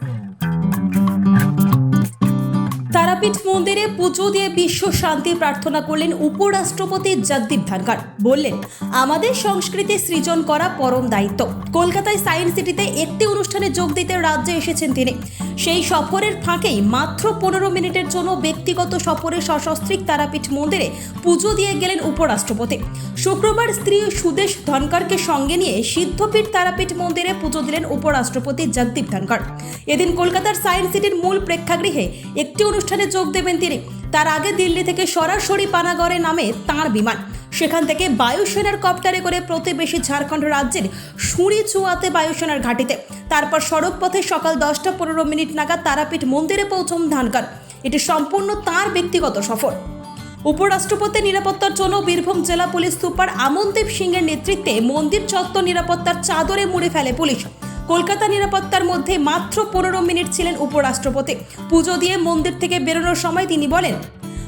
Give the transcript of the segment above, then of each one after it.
嗯。তারাপীঠ মন্দিরে পুজো দিয়ে বিশ্ব শান্তি প্রার্থনা করলেন উপরাষ্ট্রপতি জগদীপ ধনখড়। বললেন, আমাদের সংস্কৃতি সৃজন করা পরম দায়িত্ব। কলকাতায় সায়েন্স সিটিতে একটি অনুষ্ঠানে যোগ দিতে রাজ্যে এসেছেন তিনি। সেই সফরের ফাঁকেই মাত্র পনেরো মিনিটের জন্য ব্যক্তিগত সফরে সশস্ত্রিক তারাপীঠ মন্দিরে পুজো দিয়ে গেলেন উপরাষ্ট্রপতি। শুক্রবার স্ত্রী সুদেশ ধনকরকে সঙ্গে নিয়ে সিদ্ধপীঠ তারাপীঠ মন্দিরে পুজো দিলেন উপরাষ্ট্রপতি জগদীপ ধনকর এদিন কলকাতার সায়েন্স সিটির মূল প্রেক্ষাগৃহে একটি অনুষ্ঠানে যোগ দেবেন তিনি। তার আগে দিল্লি থেকে সরাসরি পানাগড়ে নামে তাঁর বিমান। সেখান থেকে বায়ুসেনার কপ্টারে করে প্রতিবেশী ঝাড়খণ্ড রাজ্যের সুরিচুয়াতে বায়ুসেনার ঘাটিতে। তারপর সড়ক পথে সকাল দশটা পনেরো মিনিট নাগাদ তারাপীঠ মন্দিরে পৌঁছন ধানকর এটি সম্পূর্ণ তার ব্যক্তিগত সফর। উপরাষ্ট্রপতি নিরাপত্তার জন্য বীরভূম জেলা পুলিশ সুপার আমনদীপ সিংয়ের নেতৃত্বে মন্দির চত্বর নিরাপত্তার চাদরে মুড়ে ফেলে পুলিশ। কলকাতা নিরাপত্তার মধ্যে মাত্র পনেরো মিনিট ছিলেন উপরাষ্ট্রপতি। পুজো দিয়ে মন্দির থেকে বেরোনোর সময় তিনি বলেন,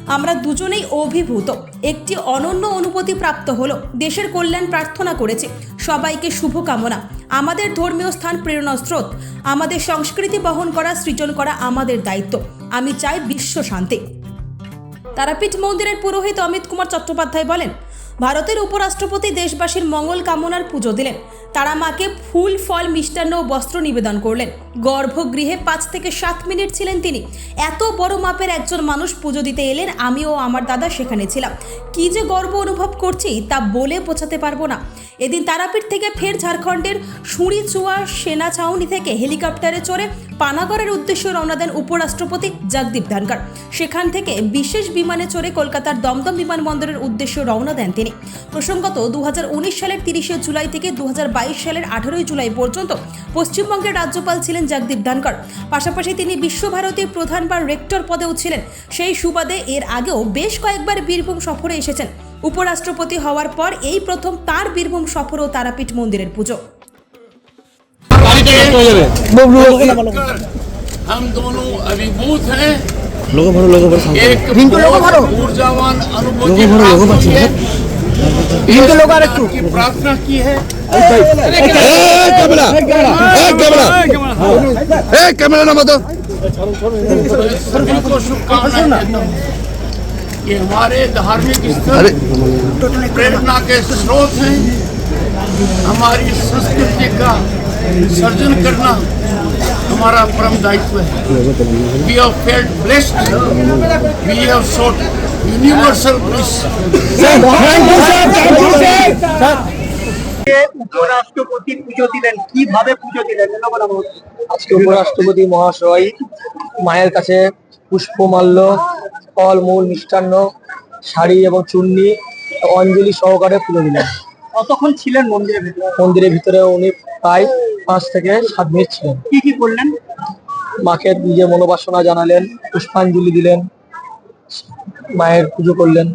আমরা দুজনেই অভিভূত। একটি অনন্য অনুভূতি প্রাপ্ত হলো। দেশের কল্যাণ প্রার্থনা করেছে। সবাইকে শুভকামনা। আমাদের ধর্মীয় স্থান প্রেরণা স্রোত। আমাদের সংস্কৃতি বহন করা, সৃজন করা আমাদের দায়িত্ব। আমি চাই বিশ্ব শান্তি। তারাপীঠ মন্দিরের পুরোহিত অমিত কুমার চট্টোপাধ্যায় বলেন ভারতের উপরাষ্ট্রপতি দেশবাসীর মঙ্গল কামনার পুজো দিলেন। তারা মাকে ফুল, ফল, মিষ্টান্ন ও বস্ত্র নিবেদন করলেন। গর্ভগৃহে পাঁচ থেকে সাত মিনিট ছিলেন তিনি। এত বড় মাপের একজন মানুষ পুজো দিতে এলেন, আমি ও আমার দাদা সেখানে ছিলাম। কি যে গর্ব অনুভব করছি, তা বলে বোঝাতে পারব না। এদিন তারাপীঠ থেকে ফের ঝাড়খণ্ডের সুরিচুয়া সেনা ছাউনি থেকে হেলিকপ্টারে চড়ে পানাগড়ের উদ্দেশ্যে রওনা দেন উপরাষ্ট্রপতি জগদীপ ধনকর সেখান থেকে বিশেষ বিমানে চড়ে কলকাতার দমদম বিমানবন্দরের উদ্দেশ্যে রওনা দেন তিনি। প্রসঙ্গত দু হাজার উনিশ সালের তিরিশে জুলাই থেকে দু হাজার বাইশ সালের আঠারোই জুলাই পর্যন্ত পশ্চিমবঙ্গের রাজ্যপাল ছিলেন জগদীপ ধনকর পাশাপাশি তিনি বিশ্বভারতীর প্রধান বা রেক্টর পদেও ছিলেন সেই সুবাদে এর আগেও বেশ কয়েকবার বীরভূম সফরে এসেছেন উপরাষ্ট্রপতি হওয়ার পর এই প্রথম তার বীরভূম সফর ও তারাপীঠ মন্দিরের পুজো हम दोनों अभिभूत हैं লোগো ভরো লোগো ভরো সামনে। एक ऊर्जावान अनुभूति लोगों भरो, लोगों प्राप्त हुई है हिंदू लोग की प्रार्थना की है। कैमरा ए कैमरा ए कैमरा ना मत सभी को शुभकामनाएँ ये हमारे धार्मिक स्थल प्रेरणा के स्रोत हैं। हमारी संस्कृति का विसर्जन करना हमारा परम दायित्व है We have felt blessed. We have sought universal bliss. উপরাষ্ট্রপতি পুজো দিলেন কিভাবে পুজো দিলেন জনগণ আমার আজকে উপরাষ্ট্রপতি মহাশয় মায়ের কাছে পুষ্পমাল্য ফল মূল মিষ্টান্ন শাড়ি এবং চুন্নি অঞ্জলি সহকারে পুজো দিলেন কতক্ষণ ছিলেন মন্দিরের ভিতরে মন্দিরের ভিতরে উনি প্রায় পাঁচ থেকে সাত মিনিট ছিলেন। কি কি করলেন? মাকে নিজের মনোবাসনা জানালেন পুষ্পাঞ্জলি দিলেন মায়ের পুজো করলেন।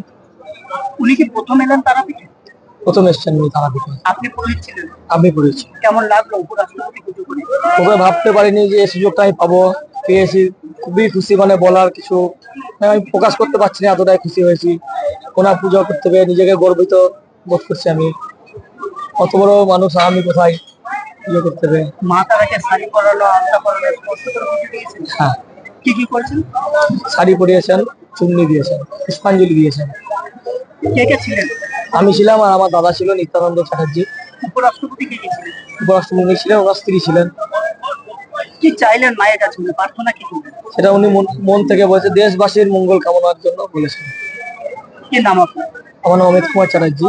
উনি কি প্রথম এলেন তারাপীঠে? প্রথম এসছেন উনি তারাপীঠে। আপনি পুরোহিত ছিলেন? আমি কেমন লাগল উপরাষ্ট্রপতি পুজো করে তবে ভাবতে পারিনি যে এই সুযোগটা আমি পাবো। পেয়েছি খুবই খুশি মানে বলার কিছু মানে আমি প্রকাশ করতে পারছি না এতটাই খুশি হয়েছি। ওনার পুজো করতে পেরে নিজেকে গর্বিত বোধ করছি আমি। অত বড় মানুষ আমি কোথায়? পুজো করতে তারাকে শাড়ি আলতা স্পষ্ট করে দিয়েছেন হ্যাঁ। কি কি করেছেন? শাড়ি পরিয়েছেন চুন্নি দিয়েছেন পুষ্পাঞ্জলি দিয়েছেন। কে কে ছিলেন? আমি ছিলাম আর আমার দাদা ছিল নিত্যানন্দ চ্যাটার্জি। উপরাষ্ট্রপতি কে কে ছিলেন? উপরাষ্ট্রপতি ছিলেন ওনার স্ত্রী ছিলেন। কি চাইলেন মায়ের কাছে? প্রার্থনা কি করলেন? সেটা উনি মন- মন থেকে বলেছে দেশবাসীর মঙ্গল কামনার জন্য বলেছেন। কি নাম আপনার? আমার নাম অমিত কুমার চ্যাটার্জি।